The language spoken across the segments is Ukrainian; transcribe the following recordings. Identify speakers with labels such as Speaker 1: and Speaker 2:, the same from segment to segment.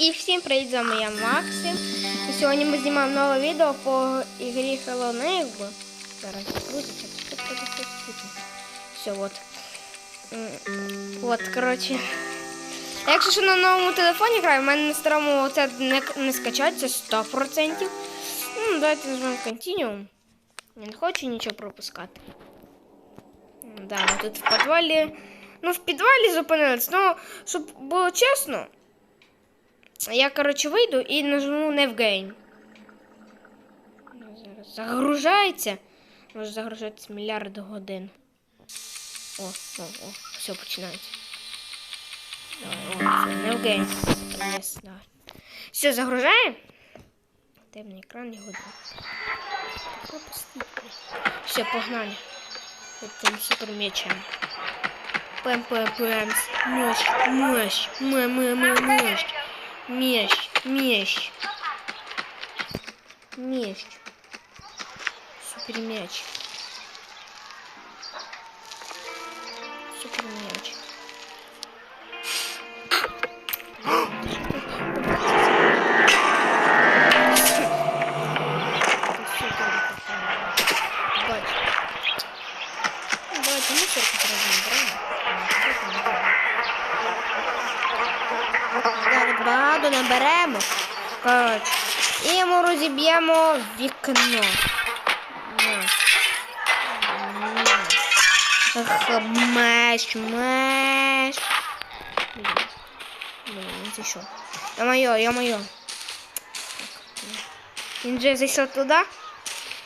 Speaker 1: І всім привіт, з вами я Максим. І сьогодні ми знімаємо нове відео по ігрі Hello Neighbor. Зараз крутиться. Все, от. От, коротше. Якщо що на новому телефоні граю, в мене на старому це не, не скачається 100%. Ну, давайте нажмемо Continuum. Я не хочу нічого пропускати. Да, ми тут в підвалі. Ну, в підвалі зупинились. Ну, щоб було чесно, я, коротше, вийду і нажму не в гейм. Зараз загружається. Може загружатися мільярд годин. О, о, о, все починається. Давай, о, все, не в гейм. Yes, давай. Все, загружаємо. Темний екран, не годин. Все, погнали. Этим супер мечем. Пэм пэм пэм. Мощь, мощь, мэ мэ мэ мощь. Меч, меч. Меч. Супер мяч. Супер мяч. Thank you. Багато наберемо. Коротше. І йому розіб'ємо вікно. Ах, меш. Блін. Блін, це що? Я-моє, я-моє. Він вже зайшов туди.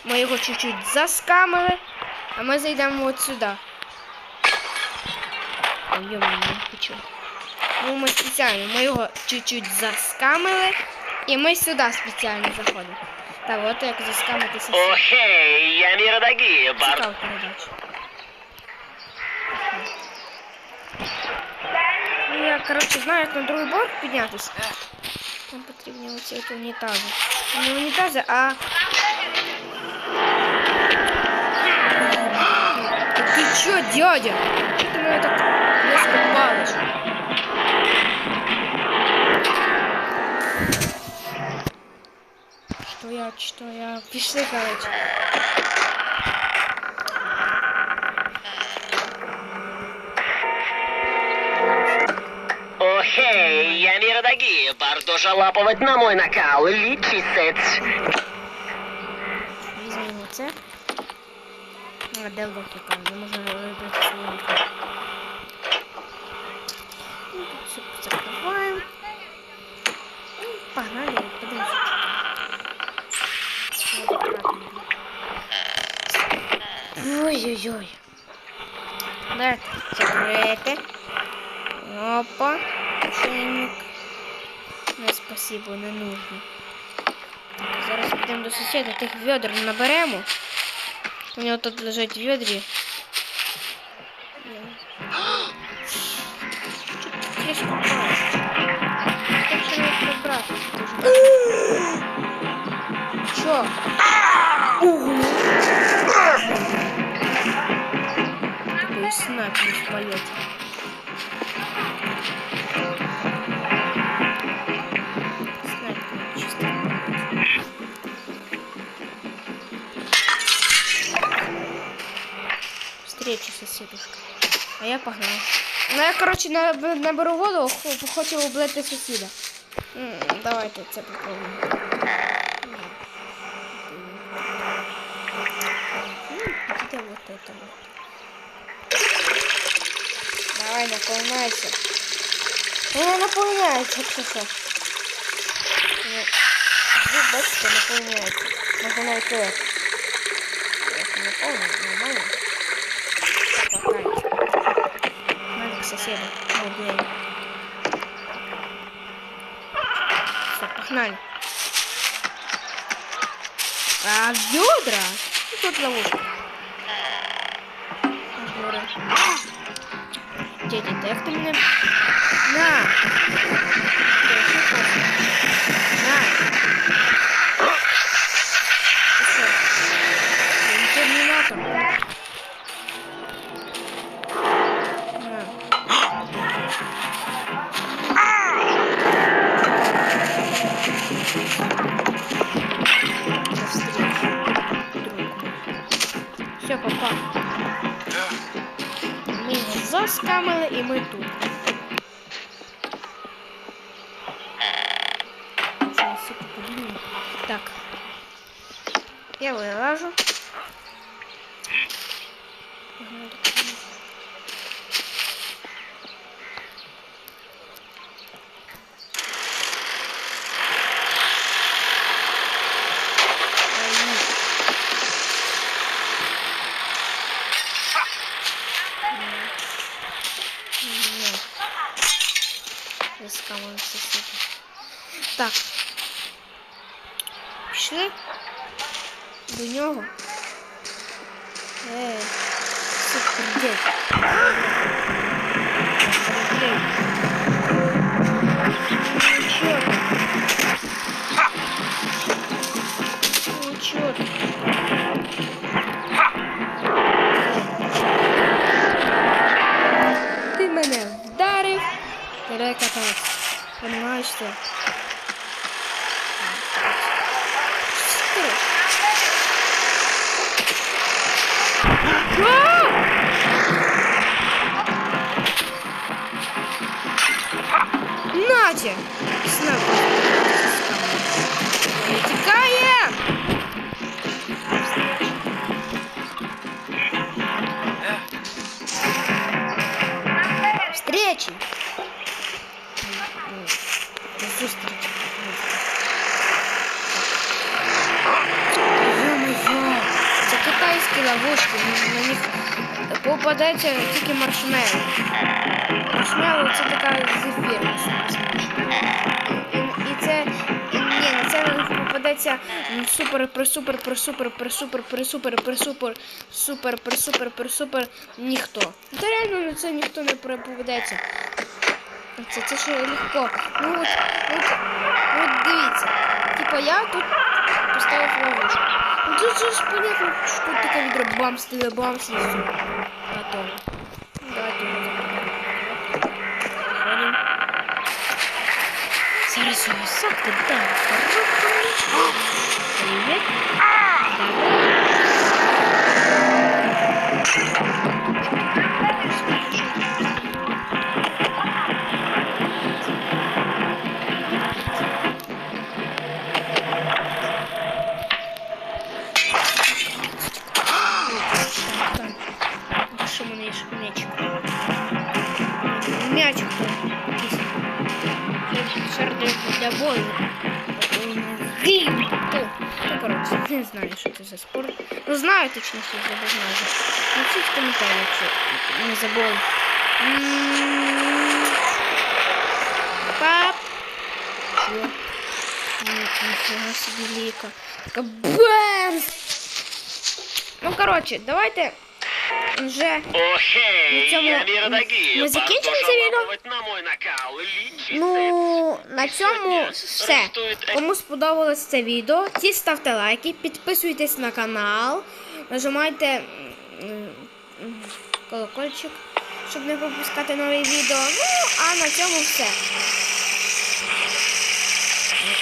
Speaker 1: Ми його чуть-чуть заскамили, а ми зайдемо от сюди. Ой, йо-моє, ти чого? Ну, ми спеціально, ми його чуть-чуть заскамили, і ми сюди спеціально заходимо. Так, от як заскамити сусід.
Speaker 2: Окей, я не родаги, бар.
Speaker 1: Цікава передача. Ну, я, коротше, знаю, як на другий борт піднятися. Нам потрібні оці от унітази. Не унітази, а... Та Ти чо, дядя? Чого ти мене так близько палиш? Что я, что я? Пішли, короче.
Speaker 2: Окей, я бар дуже лапувати на мой накал, лічисець.
Speaker 1: Візьмемо це. А, де логіка? Не можна робити свою. Ну, все закриваємо. Ну, Погнали, подивимося. Ой-ой-ой. Да, закрити. Опа. Чайник. Не, спасибо, не нужно. Зараз підемо до сусіда, тих відер наберемо. У нього тут лежать відрі. Трішки снайпер поет. Встреча соседушка. А я погнал. Ну я, короче, наберу воду, хочу облити сусіда. Давайте попробуем. Где вот это вот? Давай, ну, ну, наполняйся. Она наполняется, Ксюша. Здесь бачка наполняется. Можно найти. Я не помню, нормально. Надо к соседу. Вот, где Все, погнали. А ведра? Тут ловушка. Здорово. Ти мене... На! На! І ми тут. Це все. Так. Я вилажу. Погнали. Ай, Ні. Виска можна сосити. Так. Пішли до нього. Ей, супер дядь. Блін. Чё ты? Ну чё ты? Ти мене вдарив. Давай кататься. Понимаешь Нате! Попадається тільки маршмеллоу. Маршмеллоу це така зефірна І, і це і, ні, на це них попадеться м, супер, пресупер, пресупер, пресупер, пресупер, пресупер, супер, пресупер, пресупер, ніхто. Та реально на це ніхто не попадеться. Це, це ще легко. Ну от, от, от дивіться. Типа я тут поставив ловушку. Ну тут же ж понятно, що таке відро бамс, ти бамс і все. Готово. Давайте його закриваємо. Для бою. Гім! Ну, коротше, не знаю, що це за спорт. Ну, знаю точно, що це не знаю. Напишіть в коментарі, якщо не забули. М, Пап. Що? Ні, ніфіга собі ліка. Така бем! Ну, коротше, давайте вже На цьому ми закінчили це відео? Ну, на цьому все. Кому сподобалось це відео, ті ставте лайки, підписуйтесь на канал, нажимайте колокольчик, щоб не пропускати нові відео. Ну, а на цьому все.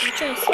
Speaker 1: Включайся.